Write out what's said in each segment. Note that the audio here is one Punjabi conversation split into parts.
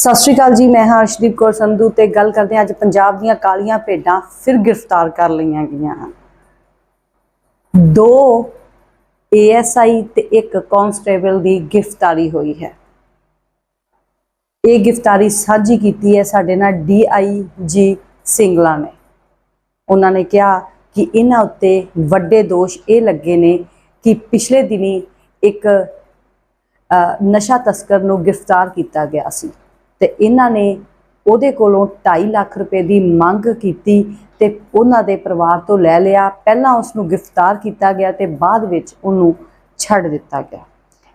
ਸਤਿ ਸ਼੍ਰੀ ਅਕਾਲ ਜੀ, ਮੈਂ ਹਾਂ ਅਰਸ਼ਦੀਪ ਕੌਰ ਸੰਧੂ ਤੇ ਗੱਲ ਕਰਦੇ ਹਾਂ ਅੱਜ ਪੰਜਾਬ ਦੀਆਂ ਕਾਲੀਆਂ ਭੇਡਾਂ ਫਿਰ ਗ੍ਰਿਫਤਾਰ ਕਰ ਲਈਆਂ ਗਈਆਂ ਹਨ। ਦੋ ਏਐਸਆਈ ਤੇ ਇੱਕ ਕਾਂਸਟੇਬਲ ਦੀ ਗ੍ਰਿਫਤਾਰੀ ਹੋਈ ਹੈ। ਇਹ ਗ੍ਰਿਫਤਾਰੀ ਸਾਂਝੀ ਕੀਤੀ ਹੈ ਸਾਡੇ ਨਾਲ ਡੀਆਈਜੀ ਸਿੰਗਲਾ ਨੇ। ਉਹਨਾਂ ਨੇ ਕਿਹਾ ਕਿ ਇਹਨਾਂ ਉੱਤੇ ਵੱਡੇ ਦੋਸ਼ ਇਹ ਲੱਗੇ ਨੇ ਕਿ ਪਿਛਲੇ ਦਿਨੀ ਇੱਕ ਨਸ਼ਾ ਤਸਕਰ ਨੂੰ ਗ੍ਰਿਫਤਾਰ ਕੀਤਾ ਗਿਆ ਸੀ। ਤੇ ਇਹਨਾਂ ਨੇ ਉਹਦੇ ਕੋਲੋਂ 2.5 ਲੱਖ ਰੁਪਏ ਦੀ ਮੰਗ ਕੀਤੀ ਤੇ ਉਹਨਾਂ ਦੇ ਪਰਿਵਾਰ ਤੋਂ ਲੈ ਲਿਆ। ਪਹਿਲਾਂ ਉਸ ਨੂੰ ਗ੍ਰਿਫਤਾਰ ਕੀਤਾ ਗਿਆ ਤੇ ਬਾਅਦ ਵਿੱਚ ਉਹਨੂੰ ਛੱਡ ਦਿੱਤਾ ਗਿਆ।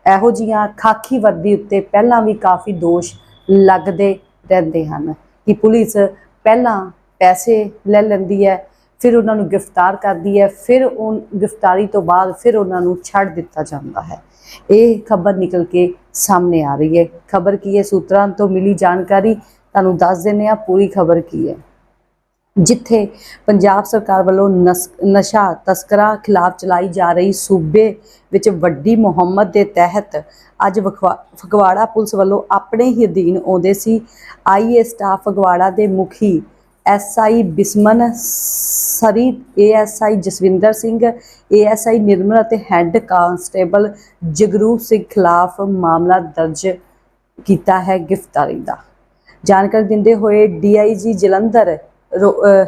ਇਹੋ ਜੀਆਂ ਖਾਕੀ ਵਰਦੀ ਉੱਤੇ ਪਹਿਲਾਂ ਵੀ ਕਾਫੀ ਦੋਸ਼ ਲੱਗਦੇ ਰਹਿੰਦੇ ਹਨ ਕਿ ਪੁਲਿਸ ਪਹਿਲਾਂ ਪੈਸੇ ਲੈ ਲੈਂਦੀ ਹੈ ਫਿਰ ਉਹਨਾਂ ਨੂੰ ਗ੍ਰਿਫਤਾਰ ਕਰਦੀ ਹੈ, ਫਿਰ ਉਹ ਗ੍ਰਿਫਤਾਰੀ ਤੋਂ ਬਾਅਦ ਫਿਰ ਉਹਨਾਂ ਨੂੰ ਛੱਡ ਦਿੱਤਾ ਜਾਂਦਾ ਹੈ। ਇਹ ਖਬਰ ਨਿਕਲ ਕੇ ਸਾਹਮਣੇ ਆ ਰਹੀ ਹੈ। ਖਬਰ ਕੀ ਹੈ? ਸੂਤਰਾਂ ਤੋਂ ਮਿਲੀ ਜਾਣਕਾਰੀ ਤੁਹਾਨੂੰ ਦੱਸ ਦਿੰਨੇ ਆ ਪੂਰੀ ਖਬਰ ਕੀ ਹੈ। ਜਿੱਥੇ ਪੰਜਾਬ ਸਰਕਾਰ ਵੱਲੋਂ ਨਸ- ਨਸ਼ਾ ਤਸਕਰਾਂ ਖਿਲਾਫ ਚਲਾਈ ਜਾ ਰਹੀ ਸੂਬੇ ਵਿੱਚ ਵੱਡੀ ਮੁਹਿੰਮ ਦੇ ਤਹਿਤ ਅੱਜ ਵਖਵਾ- ਫਗਵਾੜਾ ਪੁਲਿਸ ਵੱਲੋਂ ਆਪਣੇ ਹੀ ਅਧੀਨ ਆਉਂਦੇ ਸੀ। ਆਈਏ ਸਟਾਫ ਫਗਵਾੜਾ ਦੇ ਮੁਖੀ ਐਸਆਈ ਬਿਸਮਨ ਸਰੀ, ਏਐਸਆਈ ਜਸਵਿੰਦਰ ਸਿੰਘ, ਏਐਸਆਈ ਨਿਰਮਲ ਅਤੇ ਹੈੱਡ ਕਾਂਸਟੇਬਲ ਜਗਰੂਪ ਸਿੰਘ ਖਿਲਾਫ ਮਾਮਲਾ ਦਰਜ ਕੀਤਾ ਹੈ ਗ੍ਰਿਫਤਾਰੀ ਦਾ। ਜਾਣਕਾਰੀ ਦਿੰਦੇ ਹੋਏ ਡੀਆਈਜੀ ਜਲੰਧਰ ਰੋ-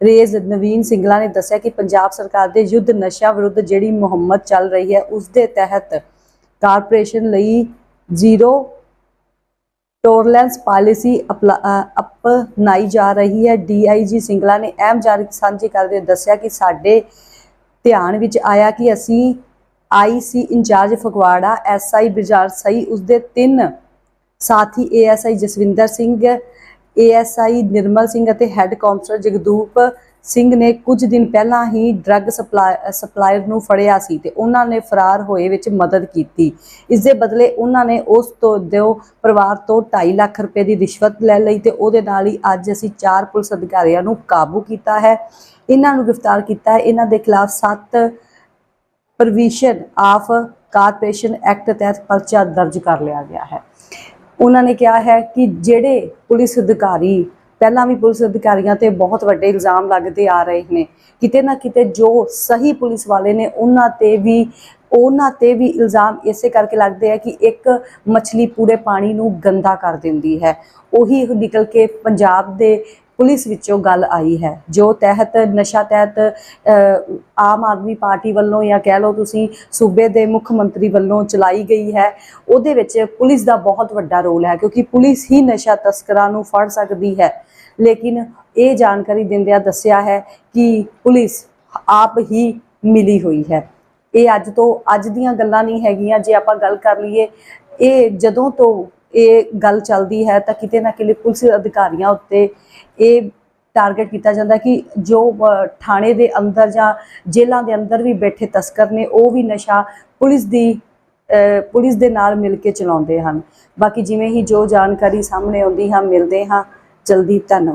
ਰੇਜ਼ ਨਵੀਨ ਸਿੰਗਲਾ ਨੇ ਦੱਸਿਆ ਕਿ ਪੰਜਾਬ ਸਰਕਾਰ ਦੇ ਯੁੱਧ ਨਸ਼ਾ ਵਿਰੁੱਧ ਜਿਹੜੀ ਮੁਹਿੰਮ ਚੱਲ ਰਹੀ ਹੈ, ਉਸ ਦੇ ਤਹਿਤ ਕਾਰਪੋਰੇਸ਼ਨ ਲਈ ਜ਼ੀਰੋ ਟੋਲਰੈਂਸ ਪਾਲਿਸੀ ਅਪਣਾਈ ਜਾ ਰਹੀ ਹੈ। ਡੀਆਈਜੀ ਸਿੰਗਲਾ ਨੇ ਅਹਿਮ ਜਾਣਕਾਰੀ ਸਾਂਝੀ ਕਰਦੇ ਦੱਸਿਆ ਕਿ ਸਾਡੇ ਧਿਆਨ ਵਿੱਚ ਆਇਆ ਕਿ ਅਸੀਂ ਆਈਸੀ ਇੰਚਾਰਜ ਫਗਵਾੜਾ ਐਸਆਈ ਬਿਜਾਰ ਸਹੀ ਉਸਦੇ ਤਿੰਨ ਸਾਥੀ ਏਐਸਆਈ ਜਸਵਿੰਦਰ ਸਿੰਘ ਏਐਸਆਈ ਨਿਰਮਲ ਸਿੰਘ ਅਤੇ ਹੈੱਡ ਕਾਉਂਸਲਰ ਜਗਦੂਪ ਸਿੰਘ ਨੇ ਕੁਝ ਦਿਨ ਪਹਿਲਾਂ ਹੀ ਡਰੱਗ ਸਪਲਾਇਰ ਨੂੰ ਫੜਿਆ ਸੀ ਤੇ ਉਹਨਾਂ ਨੇ ਫਰਾਰ ਹੋਏ ਵਿੱਚ ਮਦਦ ਕੀਤੀ। ਇਸ ਦੇ ਬਦਲੇ ਉਹਨਾਂ ਨੇ ਉਸ ਤੋਂ ਦਿਓ ਪਰਿਵਾਰ ਤੋਂ 2.5 ਲੱਖ ਰੁਪਏ ਦੀ ਰਿਸ਼ਵਤ ਲੈ ਲਈ ਤੇ ਉਹਦੇ ਨਾਲ ਹੀ ਅੱਜ ਅਸੀਂ ਚਾਰ ਪੁਲਿਸ ਅਧਿਕਾਰੀਆਂ ਨੂੰ ਕਾਬੂ ਕੀਤਾ ਹੈ। ਇਹਨਾਂ ਨੂੰ ਗ੍ਰਿਫਤਾਰ ਕੀਤਾ ਹੈ। ਇਹਨਾਂ ਦੇ ਖਿਲਾਫ 7 ਪ੍ਰੋਵੀਜ਼ਨ ਆਫ ਕਾਰਪੋਰੇਸ਼ਨ ਐਕਟ ਤਹਿਤ ਪਰਚਾ ਦਰਜ ਕਰ ਲਿਆ ਗਿਆ ਹੈ। ਉਹਨਾਂ ਨੇ ਕਿਹਾ ਹੈ ਕਿ ਜਿਹੜੇ ਪੁਲਿਸ ਅਧਿਕਾਰੀ ਪਹਿਲਾਂ ਵੀ ਪੁਲਿਸ ਅਧਿਕਾਰੀਆਂ ਤੇ ਬਹੁਤ ਵੱਡੇ ਇਲਜ਼ਾਮ ਲੱਗਦੇ ਆ ਰਹੇ ਨੇ। ਕਿਤੇ ਨਾ ਕਿਤੇ ਜੋ ਸਹੀ ਪੁਲਿਸ ਵਾਲੇ ਨੇ ਉਹਨਾਂ ਤੇ ਵੀ, ਉਹਨਾਂ ਤੇ ਵੀ ਇਲਜ਼ਾਮ ਇਸੇ ਕਰਕੇ ਲੱਗਦੇ ਆ ਕਿ ਇੱਕ ਮੱਛਲੀ ਪੂਰੇ ਪਾਣੀ ਨੂੰ ਗੰਦਾ ਕਰ ਦਿੰਦੀ ਹੈ। ਉਹੀ ਨਿਕਲ ਕੇ ਪੰਜਾਬ ਦੇ ਪੁਲਿਸ ਵਿੱਚੋਂ ਗੱਲ ਆਈ ਹੈ, ਜੋ ਤਹਿਤ, ਨਸ਼ਾ ਤਹਿਤ ਆਮ ਆਦਮੀ ਪਾਰਟੀ ਵੱਲੋਂ ਜਾਂ ਕਹਿ ਲਓ ਤੁਸੀਂ ਸੂਬੇ ਦੇ ਮੁੱਖ ਮੰਤਰੀ ਵੱਲੋਂ ਚਲਾਈ ਗਈ ਹੈ, ਉਹਦੇ ਵਿੱਚ ਪੁਲਿਸ ਦਾ ਬਹੁਤ ਵੱਡਾ ਰੋਲ ਹੈ, ਕਿਉਂਕਿ ਪੁਲਿਸ ਹੀ ਨਸ਼ਾ ਤਸਕਰਾਂ ਨੂੰ ਫੜ ਸਕਦੀ ਹੈ। ਲੇਕਿਨ ਇਹ ਜਾਣਕਾਰੀ ਦਿੰਦਿਆਂ ਦੱਸਿਆ ਹੈ ਕਿ ਪੁਲਿਸ ਆਪ ਹੀ ਮਿਲੀ ਹੋਈ ਹੈ। ਇਹ ਅੱਜ ਤੋਂ ਅੱਜ ਦੀਆਂ ਗੱਲਾਂ ਨਹੀਂ ਹੈਗੀਆਂ, ਜੇ ਆਪਾਂ ਗੱਲ ਕਰ ਲਈਏ, ਇਹ ਜਦੋਂ ਤੋਂ ਇਹ ਗੱਲ ਚੱਲਦੀ ਹੈ ਤਾਂ ਕਿਤੇ ਨਾ ਕਿਤੇ ਪੁਲਿਸ ਅਧਿਕਾਰੀਆਂ ਉੱਤੇ ਇਹ ਟਾਰਗੇਟ ਕੀਤਾ ਜਾਂਦਾ ਕਿ ਜੋ ਥਾਣੇ ਦੇ ਅੰਦਰ ਜਾਂ ਜੇਲ੍ਹਾਂ ਦੇ ਅੰਦਰ ਵੀ ਬੈਠੇ ਤਸਕਰ ਨੇ, ਉਹ ਵੀ ਨਸ਼ਾ ਪੁਲਿਸ ਦੀ ਪੁਲਿਸ ਦੇ ਨਾਲ ਮਿਲ ਕੇ ਚਲਾਉਂਦੇ ਹਨ। ਬਾਕੀ ਜਿਵੇਂ ਹੀ ਜੋ ਜਾਣਕਾਰੀ ਸਾਹਮਣੇ ਆਉਂਦੀ ਹਾਂ, ਮਿਲਦੇ ਹਾਂ। ਜਲਦੀ, ਧੰਨਵਾਦ।